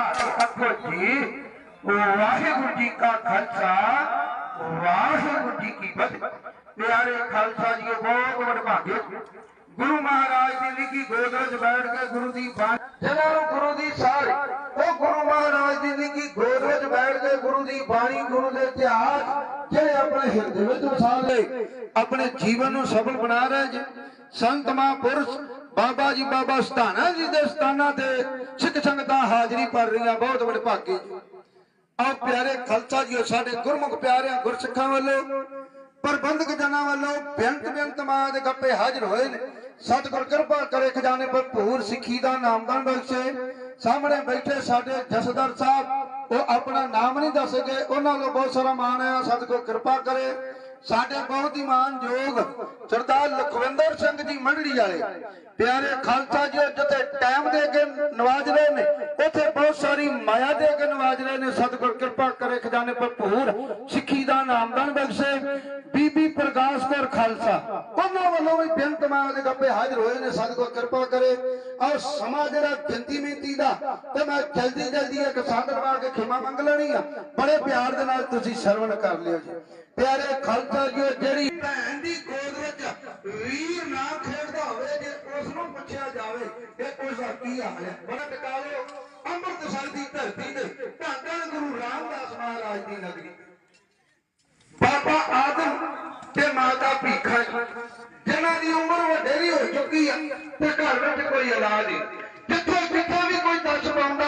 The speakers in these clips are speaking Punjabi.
ਅੱਖੋ ਜੀ, ਵਾਹਿਗੁਰੂ ਜੀ ਕਾ ਖਾਲਸਾ, ਵਾਹਿਗੁਰੂ ਜੀ ਕੀ ਫਤਿਹ। ਪਿਆਰੇ ਖਾਲਸਾ ਜੀ ਬਹੁਤ ਵਡਭਾਗੇ। ਗੁਰੂ ਮਹਾਰਾਜ ਦੀ ਲਿਖੀ ਗੋਦ ਵਿੱਚ ਬੈਠ ਕੇ ਗੁਰੂ ਦੀ ਬਾਣੀ ਜਿਹਨਾਂ ਨੂੰ ਗੁਰੂ ਦੀ ਸਾਰ ਉਹ ਗੁਰੂ ਮਹਾਰਾਜ ਦੀ ਲਿਖੀ ਗੋਦ ਵਿੱਚ ਬੈਠ ਕੇ ਗੁਰੂ ਦੀ ਬਾਣੀ, ਗੁਰੂ ਦੇ ਇਤਿਹਾਸ, ਜਿਹੜੇ ਆਪਣੇ ਹਿਰਦੇ ਵਿੱਚ ਵਸਾ ਲਏ। ਆਪਣੇ ਜੀਵਨ ਨੂੰ ਸਫਲ ਬਣਾ ਰਹੇ ਜੀ ਸੰਤ ਮਹਾਂਪੁਰਸ਼ ਬਾਬਾ ਜੀ, ਬਾਬਾ ਸਤਾਨਾ ਜੀ ਦੇ ਸਥਾਨਾਂ ਤੇ ਸਿੱਖ ਸੰਗਤਾਂ ਹਾਜ਼ਰੀ ਭਰ ਰਹੀਆਂ, ਬਹੁਤ ਵੱਡੇ ਭਾਗੇ ਆਹ ਪਿਆਰੇ ਖਾਲਸਾ ਜੀ ਸਾਡੇ ਗੁਰਮੁਖ ਪਿਆਰਿਆਂ, ਗੁਰਸਿੱਖਾਂ ਵੱਲੋਂ, ਪ੍ਰਬੰਧਕ ਜਨਾਂ ਵੱਲੋਂ ਬੇਅੰਤ ਬੇਅੰਤ ਮਾਂ ਦੇ ਗੱਪੇ ਹਾਜ਼ਰ ਹੋਏ ਨੇ। ਸਤਿਗੁਰ ਕਿਰਪਾ ਕਰੇ ਖਜ਼ਾਨੇ ਭਰਪੂਰ ਸਿੱਖੀ ਦਾ ਨਾਮਦਾਨ ਬਖਸ਼ੇ। ਸਾਹਮਣੇ ਬੈਠੇ ਸਾਡੇ ਜਸਦਰ ਸਾਹਿਬ, ਉਹ ਆਪਣਾ ਨਾਮ ਨਹੀਂ ਦੱਸਗੇ ਉਹਨਾਂ ਨੂੰ ਬਹੁਤ ਸਾਰਾ ਮਾਣ ਹੈ, ਸਤਿਗੁਰ ਕਿਰਪਾ ਕਰੇ। ਸਾਡੇ ਬਹੁਤ ਹੀ ਮਾਨਯੋਗ ਸਰਦਾਰ ਲਖਵਿੰਦਰ ਸਿੰਘ ਜੀ ਮੰਡੜੀ ਵਾਲੇ। ਪਿਆਰੇ ਖਾਲਸਾ ਜੀ ਜਿੱਥੇ ਟਾਈਮ ਦੇ ਕੇ ਨਵਾਜ ਰਹੇ ਨੇ, ਉੱਥੇ ਬਹੁਤ ਸਾਰੀ ਮਾਇਆ ਦੇ ਕੇ ਨਵਾਜ ਰਹੇ ਨੇ। ਸਤਿਗੁਰ ਕਿਰਪਾ ਕਰੇ ਖਜ਼ਾਨੇ ਭਰਪੂਰ ਸਿੱਖੀ ਦਾ ਨਾਮਦਾਨ ਬਖਸ਼ੇ। ਬੀਬੀ ਪ੍ਰਕਾਸ਼ ਕੌਰ ਖਾਲਸਾ। ਉਹਨਾਂ ਵੱਲੋਂ ਵੀ ਬੇਨਤ ਮਾਂ ਗੱਪੇ ਹਾਜ਼ਰ ਹੋਏ ਨੇ, ਸਤਿਗੁਰ ਕਿਰਪਾ ਕਰੇ। ਔਰ ਸਮਾਂ ਜਿਹੜਾ ਗਿਣਤੀ ਮਿੰਤੀ ਦਾ, ਤੇ ਮੈਂ ਜਲਦੀ ਜਲਦੀ ਇੱਕ ਸੰਦ ਲਵਾ ਕੇ ਖਿਮਾ ਮੰਗ ਲੈਣੀ ਆ। ਬੜੇ ਪਿਆਰ ਦੇ ਨਾਲ ਤੁਸੀਂ ਸਰਵਣ ਕਰ ਲਿਓ ਜੀ। ਪਿਆਰੇ ਖਾਲਸਾ ਜੀ ਜਿਹੜੀ ਭੈਣ ਦੀ ਗੋਦ ਵਿੱਚ ਵੀਰ ਨਾ ਖੇਡਦਾ ਹੋਵੇ, ਜੇ ਉਸ ਨੂੰ ਪੁੱਛਿਆ ਜਾਵੇ, ਕਿ ਉਸ ਦਾ ਕੀ ਹਾਲ ਹੈ? ਬੜਾ ਟਿਕਾ ਲਿਓ ਅੰਮ੍ਰਿਤਸਰ ਦੀ ਧਰਤੀ ਤੇ ਧੰਨ ਗੁਰੂ ਰਾਮਦਾਸ ਮਹਾਰਾਜ ਦੀ ਨਗਰੀ। ਬਾਬਾ ਆਦਮ ਤੇ ਮਾਤਾ ਭੀਖਾ ਜੀ, ਜਿਨ੍ਹਾਂ ਦੀ ਉਮਰ ਵਧੇਰੀ ਹੋ ਚੁੱਕੀ ਆ ਤੇ ਘਰ ਵਿੱਚ ਕੋਈ ਔਲਾਦ ਨਹੀਂ। ਜਿੱਥੇ ਜਿੱਥੇ ਵੀ ਕੋਈ ਦਰਸ ਪਾਉਂਦਾ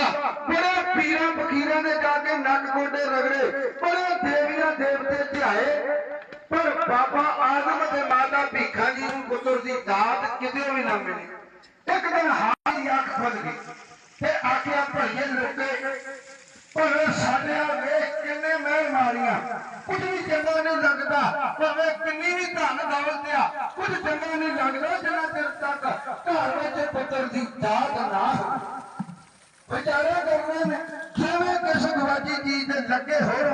ਬੜੇ ਪੀਰਾਂ ਫਕੀਰਾਂ ਨੇ ਜਾ ਕੇ ਨੱਕ ਗੋਡੇ ਰਗੜੇ ਬੜੇ ਦੇਵੀਆਂ ਦੇਵਤੇ ਧਿਆਏ। ਪਰ ਬਾਬਾ ਆਦਮ ਤੇ ਮਾਤਾ ਭੀਖਾ ਜੀ ਨੂੰ ਪੁੱਤਰ ਦੀ ਦਾਤ ਕਿਤੇ ਵੀ ਨਾ ਮਿਲੀ। ਇੱਕ ਦਿਨ ਹਾਰ ਦੀ ਅੱਖ ਖੁੱਲ ਗਈ ਤੇ ਆਖਿਆ ਭਈਏ ਲੋਕੇ ਪਰ ਸਾਡੇ ਆ ਵੇਖ ਕਿੰਨੇ ਮਹਿਲ ਮਾਰੀਆਂ। ਕੁਝ ਵੀ ਚੰਗਾ ਨਹੀਂ ਭਾਵੇਂ ਕਿੰਨੀ ਵੀ ਧਨ ਦੌਲਤ ਆ, ਕੁਝ ਚੰਗਾ ਨਹੀਂ ਲੱਗਦਾ ਜਿੰਨਾ ਚਿਰ ਤੱਕ ਘਰ ਵਿੱਚ ਪੁੱਤਰ ਦੀ ਦਾਤ ਨਾ ਹੋਵੇ। ਵਿਚਾਰੇ ਕਰਨੇ ਨੇ, ਜਿਵੇਂ ਕਿਸ ਗਵਾਜੀ ਚੀਜ਼ ਦੇ ਲੱਗੇ ਹੋਰ